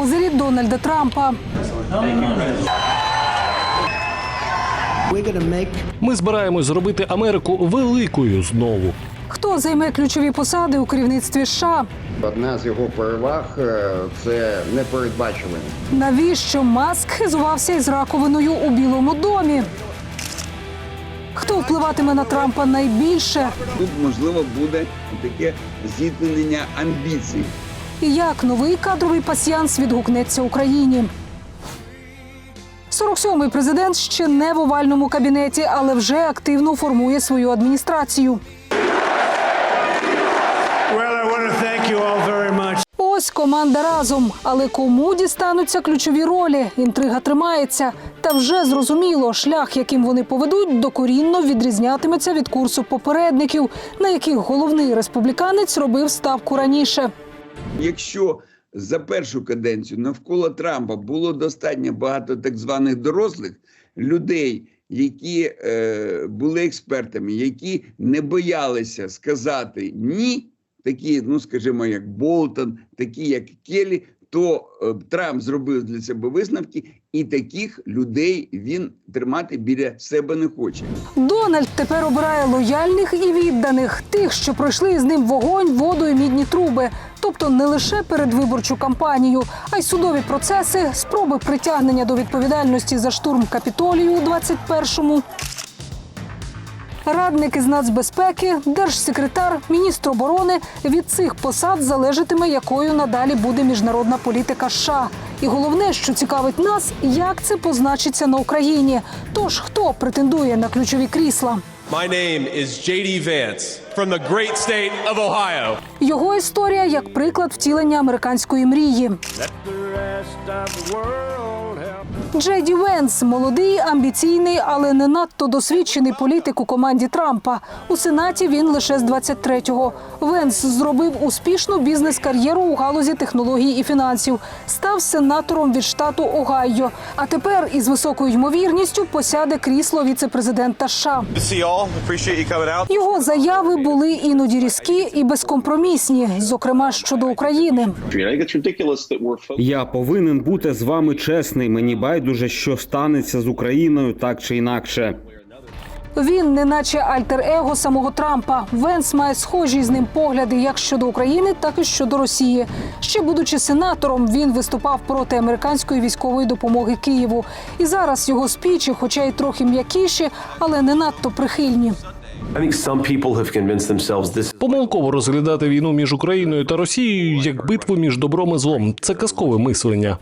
козирі Дональда Трампа. Ми збираємось зробити Америку великою знову. Хто займе ключові посади у керівництві США? Одна з його переваг е, це непередбачуваність. Навіщо Маск хизувався із раковиною у Білому домі? Хто впливатиме на Трампа найбільше? Тут можливо буде таке зіткнення амбіцій. І як новий кадровий пасьянс відгукнеться Україні? 47-й президент ще не в овальному кабінеті, але вже активно формує свою адміністрацію. Ось команда разом. Але кому дістануться ключові ролі? Інтрига тримається. Та вже зрозуміло, шлях, яким вони поведуть, докорінно відрізнятиметься від курсу попередників, на яких головний республіканець робив ставку раніше. Якщо за першу каденцію навколо Трампа було достатньо багато так званих дорослих людей, які е, були експертами, які не боялися сказати ні, такі, ну скажімо, як Болтон, такі як Келлі, то е, Трамп зробив для себе висновки, і таких людей він тримати біля себе не хоче. Дональд тепер обирає лояльних і відданих, тих, що пройшли з ним вогонь, воду і мідні труби. Тобто не лише передвиборчу кампанію, а й судові процеси, спроби притягнення до відповідальності за штурм капітолію у 21-му. Радник із нацбезпеки, держсекретар, міністр оборони від цих посад залежатиме, якою надалі буде міжнародна політика США. І головне, що цікавить нас, як це позначиться на Україні. Тож хто претендує на ключові крісла? My name is JD Vance from the great state of Ohio. Його історія як приклад втілення американської мрії. Джеді Венс молодий, амбіційний, але не надто досвідчений політик у команді Трампа. У сенаті він лише з 23-го. Венс зробив успішну бізнес-кар'єру у галузі технологій і фінансів. Став сенатором від штату Огайо. А тепер із високою ймовірністю посяде крісло віце-президента США. Його заяви були іноді різкі і безкомпромісні, зокрема щодо України. Я повинен бути з вами чесний. Мені байдуже, що станеться з Україною так чи інакше. Він, неначе альтер-его самого Трампа. Венс має схожі з ним погляди як щодо України, так і щодо Росії. Ще будучи сенатором, він виступав проти американської військової допомоги Києву. І зараз його спічі, хоча й трохи м'якіші, але не надто прихильні. Помилково розглядати війну між Україною та Росією як битву між добром і злом. Це казкове мислення.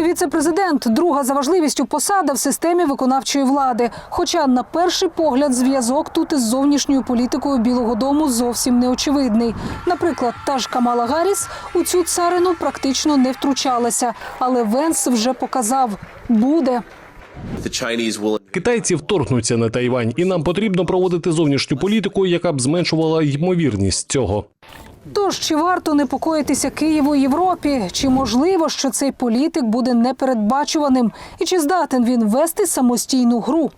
Віце-президент друга за важливістю посада в системі виконавчої влади. Хоча на перший погляд зв'язок тут із зовнішньою політикою Білого Дому зовсім не очевидний. Наприклад, та ж Камала Гарріс у цю царину практично не втручалася, але Венс вже показав буде. Китайці вторгнуться на Тайвань, і нам потрібно проводити зовнішню політику, яка б зменшувала ймовірність цього. Тож чи варто непокоїтися Києву Європі? Чи можливо, що цей політик буде непередбачуваним? І чи здатен він вести самостійну гру?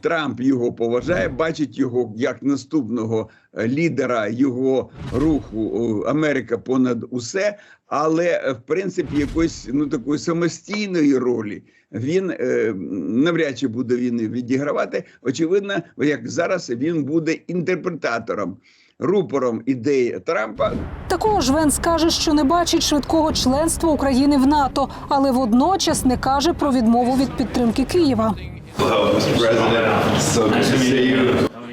Трамп його поважає, бачить його як наступного е, лідера його руху Америка понад усе. Але е, в принципі якоїсь ну такої самостійної ролі він е, навряд чи буде він відігравати. Очевидно, як зараз він буде інтерпретатором, рупором ідей Трампа. Також Венс каже, що не бачить швидкого членства України в НАТО, але водночас не каже про відмову від підтримки Києва.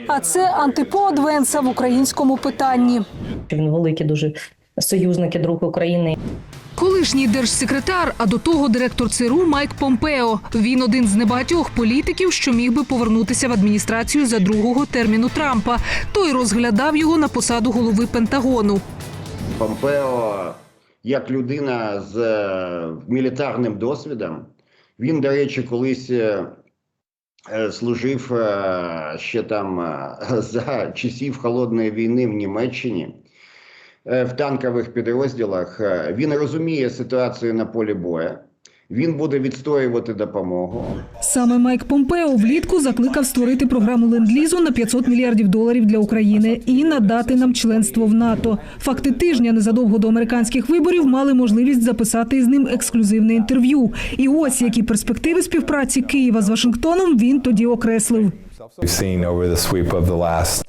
А це антипод Венса в українському питанні. Він великий дуже союзник і друг України. Колишній держсекретар, а до того директор ЦРУ Майк Помпео. Він один з небагатьох політиків, що міг би повернутися в адміністрацію за другого терміну Трампа. Той розглядав його на посаду голови Пентагону. Помпео, як людина з е, мілітарним досвідом, він, до речі, колись е, е, служив ще там за часів холодної війни в Німеччині в танкових підрозділах. Е, Він розуміє ситуацію на полі бою. Він буде відстоювати допомогу. Саме Майк Помпео влітку закликав створити програму ленд-лізу на 500 мільярдів доларів для України і надати нам членство в НАТО. Факти тижня незадовго до американських виборів мали можливість записати із ним ексклюзивне інтерв'ю. І ось які перспективи співпраці Києва з Вашингтоном він тоді окреслив.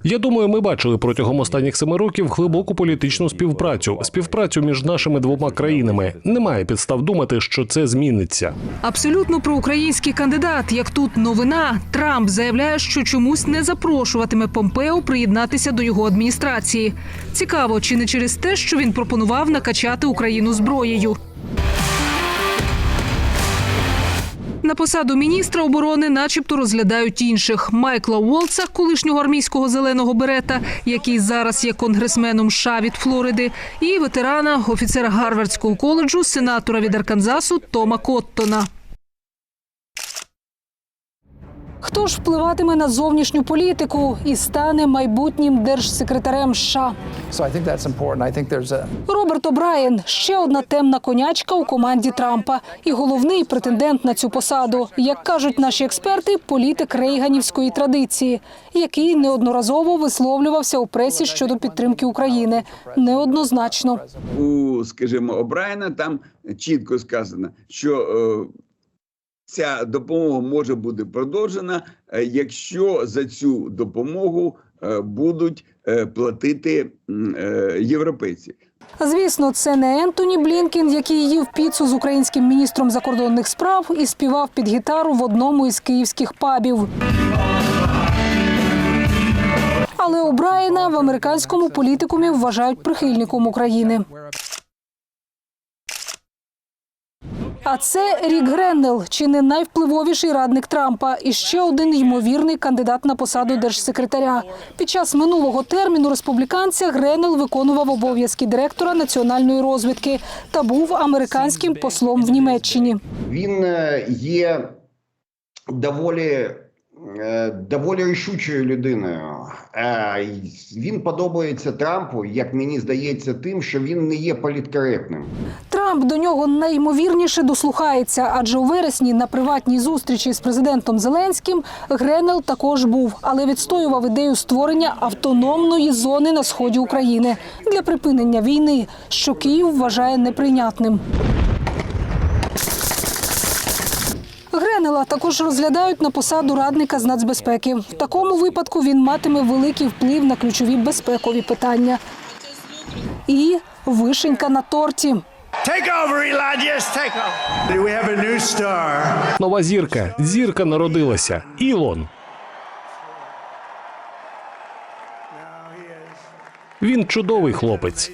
Я думаю, ми бачили протягом останніх семи років глибоку політичну співпрацю, співпрацю між нашими двома країнами. Немає підстав думати, що це зміниться. Абсолютно проукраїнський кандидат. Як тут новина, Трамп заявляє, що чомусь не запрошуватиме Помпео приєднатися до його адміністрації. Цікаво, чи не через те, що він пропонував накачати Україну зброєю. На посаду міністра оборони, начебто, розглядають інших Майкла Уолтса, колишнього армійського зеленого берета, який зараз є конгресменом США від Флориди, і ветерана, офіцера Гарвардського коледжу, сенатора від Арканзасу Тома Коттона. Хто ж впливатиме на зовнішню політику і стане майбутнім держсекретарем США? Роберт О'Брайен – ще одна темна конячка у команді Трампа і головний претендент на цю посаду. Як кажуть наші експерти, політик рейганівської традиції, який неодноразово висловлювався у пресі щодо підтримки України. Неоднозначно. у, скажімо, Обрайна там чітко сказано, що е, ця допомога може бути продовжена, е, якщо за цю допомогу е, будуть е, платити європейці. Звісно, це не Ентоні Блінкін, який їв піцу з українським міністром закордонних справ і співав під гітару в одному із київських пабів. Але О'Брайена в американському політикумі вважають прихильником України. А це Рік Греннел, чи не найвпливовіший радник Трампа, і ще один ймовірний кандидат на посаду держсекретаря. Під час минулого терміну республіканця Греннел виконував обов'язки директора національної розвідки та був американським послом в Німеччині. Він е, є доволі, е, доволі рішучою людиною. Е, Він подобається Трампу, як мені здається, тим, що він не є політкоректним. Трамп до нього найімовірніше дослухається, адже у вересні на приватній зустрічі з президентом Зеленським Гренел також був, але відстоював ідею створення автономної зони на сході України для припинення війни, що Київ вважає неприйнятним. Гренела також розглядають на посаду радника з нацбезпеки. В такому випадку він матиме великий вплив на ключові безпекові питання. І вишенька на торті. Take over, Elon. Yes, take over. We have a new star. Нова зірка, зірка народилася. Ілон. Він чудовий хлопець.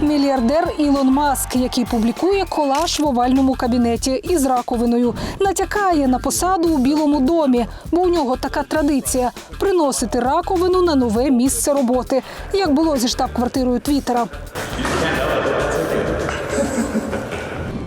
Мільярдер Ілон Маск, який публікує колаж в овальному кабінеті із раковиною, натякає на посаду у Білому домі, бо у нього така традиція приносити раковину на нове місце роботи, як було зі штаб-квартирою Твіттера.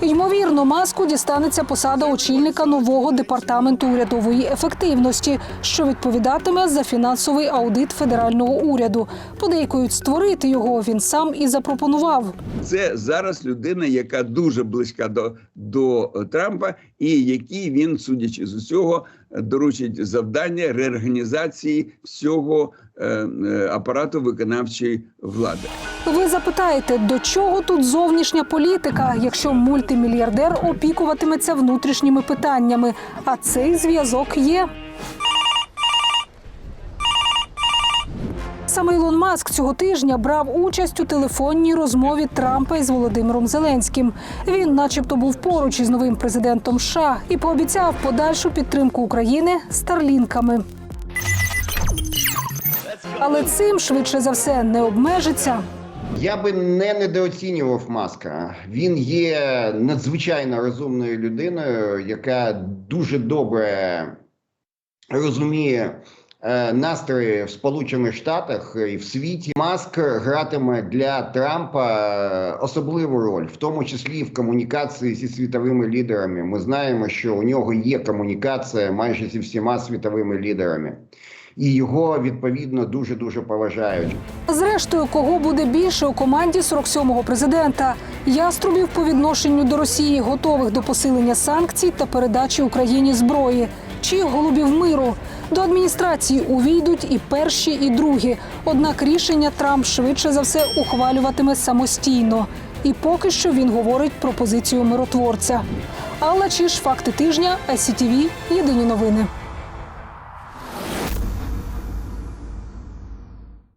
Ймовірно, маску дістанеться посада очільника нового департаменту урядової ефективності, що відповідатиме за фінансовий аудит федерального уряду. Подейкують створити його він сам і запропонував. Це зараз людина, яка дуже близька до, до е, Трампа, і які він, судячи з усього, е, доручить завдання реорганізації всього е, апарату виконавчої влади. Ви запитаєте, до чого тут зовнішня політика, якщо мультимільярдер опікуватиметься внутрішніми питаннями? А цей зв'язок є. Саме Ілон Маск цього тижня брав участь у телефонній розмові Трампа із Володимиром Зеленським. Він, начебто, був поруч із новим президентом США і пообіцяв подальшу підтримку України старлінками. Але цим швидше за все не обмежиться. Я би не недооцінював Маска. Він є надзвичайно розумною людиною, яка дуже добре розуміє настрої в Сполучених Штатах і в світі. Маск гратиме для Трампа е, особливу роль, в тому числі в комунікації зі світовими лідерами. Ми знаємо, що у нього є комунікація майже зі всіма світовими лідерами. і його відповідно дуже дуже поважають. Зрештою, кого буде більше у команді 47-го президента? Яструбів по відношенню до Росії, готових до посилення санкцій та передачі Україні зброї. Чи голубів миру до адміністрації увійдуть і перші, і другі. Однак рішення Трамп швидше за все ухвалюватиме самостійно. І поки що він говорить про позицію миротворця. Алла Чіш, факти тижня, ICTV, Єдині новини.